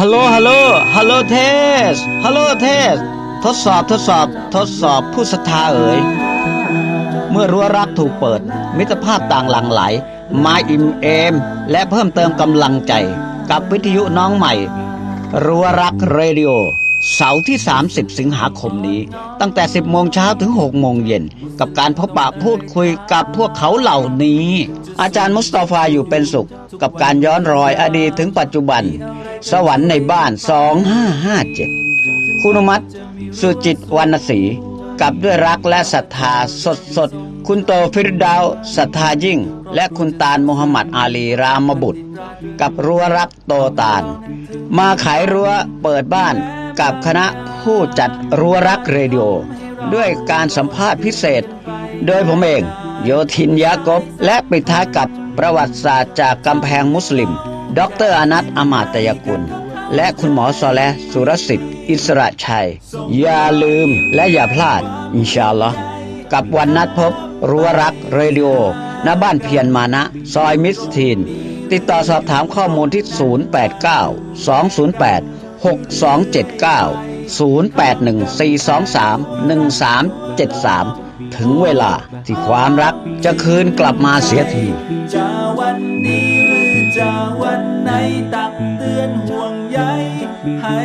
ฮัลโหล ฮัลโหล ฮัลโหลเทส ฮัลโหลเทส ทดสอบ ทดสอบ ทดสอบผู้ศรัทธาเอ๋ย เมื่อรั้วรักถูกเปิด มิตรภาพต่างหลั่งไหล มาอิ่มเอม และเพิ่มเติมกำลังใจ กับวิทยุน้องใหม่ รั้วรักเรดิโอ เสาร์ที่ 30 สิงหาคมนี้ ตั้งแต่ 10 โมงเช้าถึง 6 โมงเย็น กับการพบปะพูดคุยกับพวกเขาเหล่านี้ อาจารย์มุสตาฟาอยู่เป็นสุข กับการย้อนรอยอดีตถึงปัจจุบัน สวรรค์ในบ้าน 2557 คุณมัตสุจิตวรรณศรีกับด้วยรักและศรัทธาสดสดๆคุณโตฟิรดาวศรัทธายิ่ง และคุณตาลโมฮัมมัดอาลีรามบุตร กับรั้วรักโตตาล มาขายรั้วเปิดบ้าน กับคณะผู้จัดรั้วรักเรดิโอ ด้วยการสัมภาษณ์พิเศษ โดยผมเองโยธินยากบ และปิดท้ายกับประวัติศาสตร์จากกำแพงมุสลิม ดรอนัทอมาตยกุล และคุณหมอซอแลสุรสิทธิ์อิสระชัย อย่าลืมและอย่าพลาด อินชาอัลลอฮ์กับวันนัดพบรั้วรักเรดิโอณบ้านเพียรมานะ ซอยมิสทีน ติดต่อสอบถามข้อมูลที่ 089 208 6279 0814231373 ถึงเวลาที่ความรักจะคืนกลับมาเสียทีจะวันนี้หรือจะวันไหนตักเตือนห่วงใยให้